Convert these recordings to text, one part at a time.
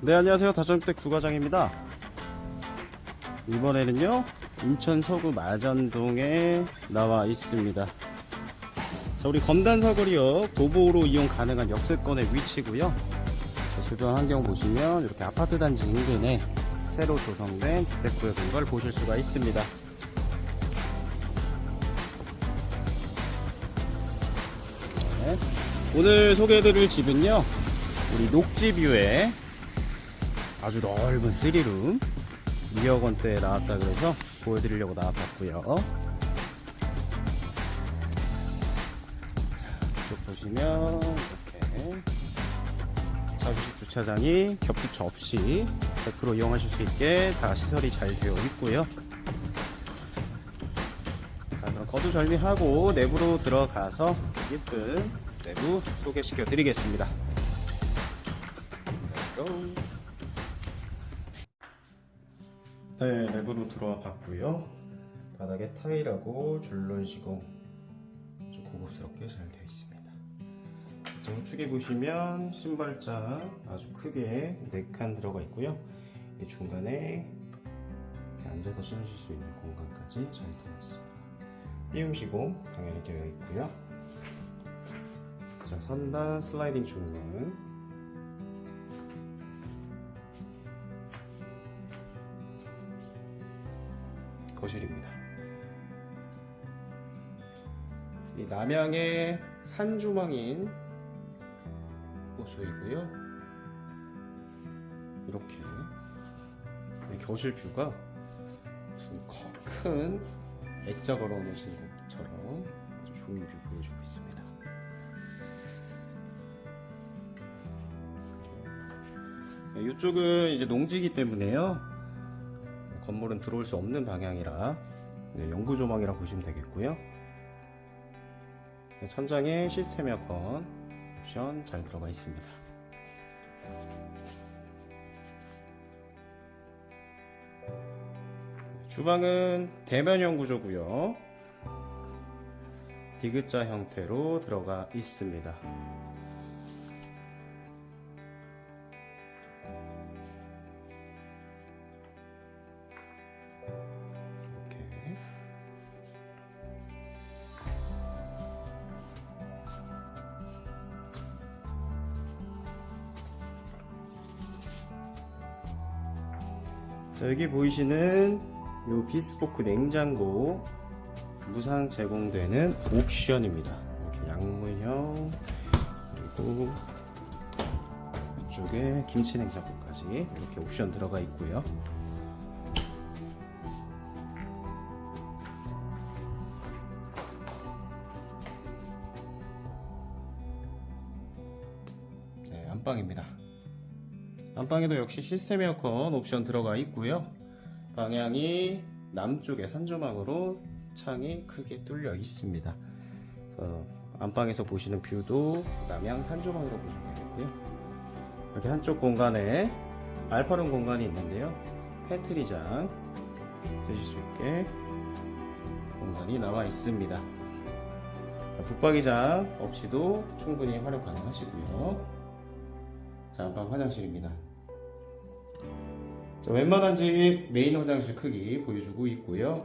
네 안녕하세요. 다점택 구과장입니다. 이번에는요 인천 서구 마전동에 나와 있습니다. 자 우리 검단 사거리역 도보로 이용 가능한 역세권의 위치고요. 자, 주변 환경 보시면 이렇게 아파트 단지 인근에 새로 조성된 주택구역인 걸 보실 수가 있습니다. 네. 오늘 소개해드릴 집은요 우리 녹지뷰에 아주 넓은 3룸 2억 원대에 나왔다 그래서 보여드리려고 나와봤고요. 자, 이쪽 보시면 이렇게 자주식 주차장이 겹투차 없이 100% 이용하실 수 있게 다 시설이 잘 되어 있고요. 자, 그럼 거두절미하고 내부로 들어가서 예쁜 내부 소개시켜 드리겠습니다. Let's go. 네, 내부로 들어와 봤고요. 바닥에 타일하고 줄눈 시공 아주 고급스럽게 잘 되어 있습니다. 자, 우측에 보시면 신발장 아주 크게 4칸 들어가 있고요. 이 중간에 이렇게 앉아서 신으실 수 있는 공간까지 잘 되어 있습니다. 띄움 시공 당연히 되어 있고요. 자, 선단 슬라이딩 중문 거실입니다. 이 남향의 산조망인 호수이고요. 이렇게 이 거실 뷰가 무슨 커- 큰 액자 걸어 놓으신 것처럼 좋은 뷰 보여주고 있습니다. 네, 이쪽은 이제 농지기 때문에요. 건물은 들어올 수 없는 방향이라 네, 영구 조망이라 보시면 되겠고요. 네, 천장에 시스템 에어컨 옵션 잘 들어가 있습니다. 주방은 대면형 구조고요. 디귿자 형태로 들어가 있습니다. 자, 여기 보이시는 요 비스포크 냉장고 무상 제공되는 옵션입니다. 이렇게 양문형 그리고 이쪽에 김치 냉장고까지 이렇게 옵션 들어가 있고요. 네, 안방입니다. 안방에도 역시 시스템 에어컨 옵션 들어가 있고요. 방향이 남쪽에 산조망으로 창이 크게 뚫려 있습니다. 그래서 안방에서 보시는 뷰도 남향 산조망으로 보시면 되겠고요. 이렇게 한쪽 공간에 알파룸 공간이 있는데요. 팬트리장 쓰실 수 있게 공간이 나와 있습니다. 붙박이장 없이도 충분히 활용 가능하시고요. 자, 안방 화장실입니다. 자, 웬만한 집 메인 화장실 크기 보여주고 있고요.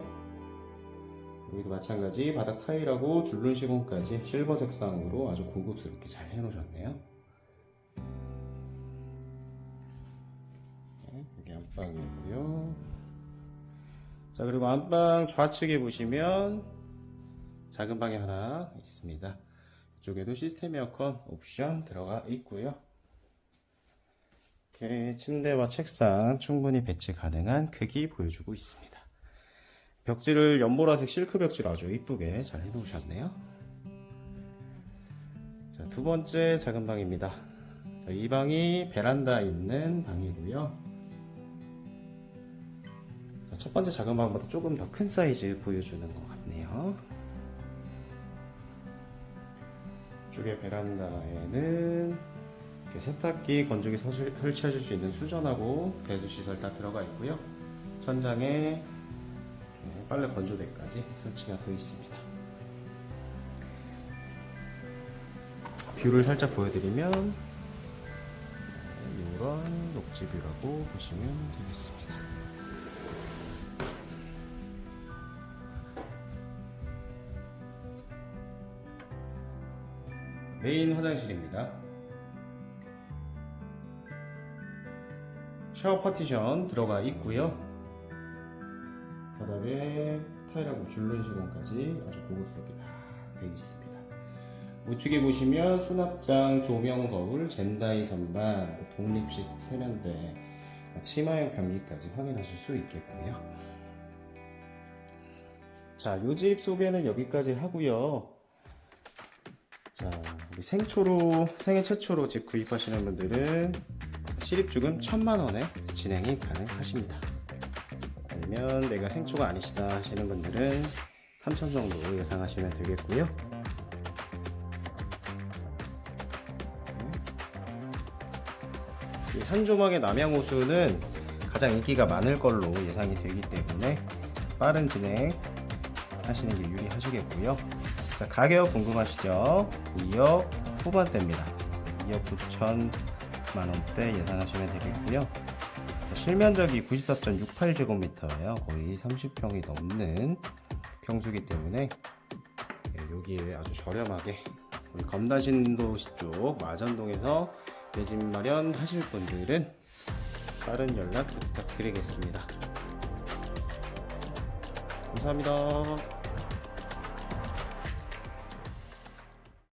여기도 마찬가지 바닥 타일하고 줄눈 시공까지 실버 색상으로 아주 고급스럽게 잘 해놓으셨네요. 네, 여기 안방이고요. 자 그리고 안방 좌측에 보시면 작은 방이 하나 있습니다. 이쪽에도 시스템 에어컨 옵션 들어가 있고요. 이렇게 침대와 책상 충분히 배치 가능한 크기 보여주고 있습니다. 벽지를 연보라색 실크 벽지로 아주 이쁘게 잘 해놓으셨네요. 자, 두 번째 작은 방입니다. 자, 이 방이 베란다 있는 방이고요. 자, 첫 번째 작은 방보다 조금 더 큰 사이즈 보여주는 것 같네요. 이쪽에 베란다에는 이렇게 세탁기, 건조기 서실- 설치하실 수 있는 수전하고 배수 시설 다 들어가 있고요. 천장에 빨래 건조대까지 설치가 되어 있습니다. 뷰를 살짝 보여드리면 이런 옆집이라고 보시면 되겠습니다. 메인 화장실입니다. 샤워 파티션 들어가 있고요. 바닥에 타일하고 줄눈 시공까지 아주 고급스럽게 다 되어 있습니다. 우측에 보시면 수납장, 조명 거울, 젠다이 선반, 뭐 독립식 세면대, 치마형 변기까지 확인하실 수 있겠고요. 자, 요 집 소개는 여기까지 하고요. 자, 우리 생초로 생애 최초로 집 구입하시는 분들은 실입주금 천만 원에 진행이 가능하십니다. 아니면 내가 생초가 아니시다 하시는 분들은 3천 정도 예상하시면 되겠고요. 이 산조막의 남양호수는 가장 인기가 많을 걸로 예상이 되기 때문에 빠른 진행 하시는 게 유리하시겠고요. 자, 가격 궁금하시죠? 2억 후반대입니다. 2억 9천 만 원대 예상하시면 되겠고요. 자, 실면적이 94.68제곱미터예요. 거의 30평이 넘는 평수기 때문에 네, 여기에 아주 저렴하게 우리 검다신도 쪽 마전동에서 내 집 마련 하실 분들은 빠른 연락 부탁드리겠습니다. 감사합니다.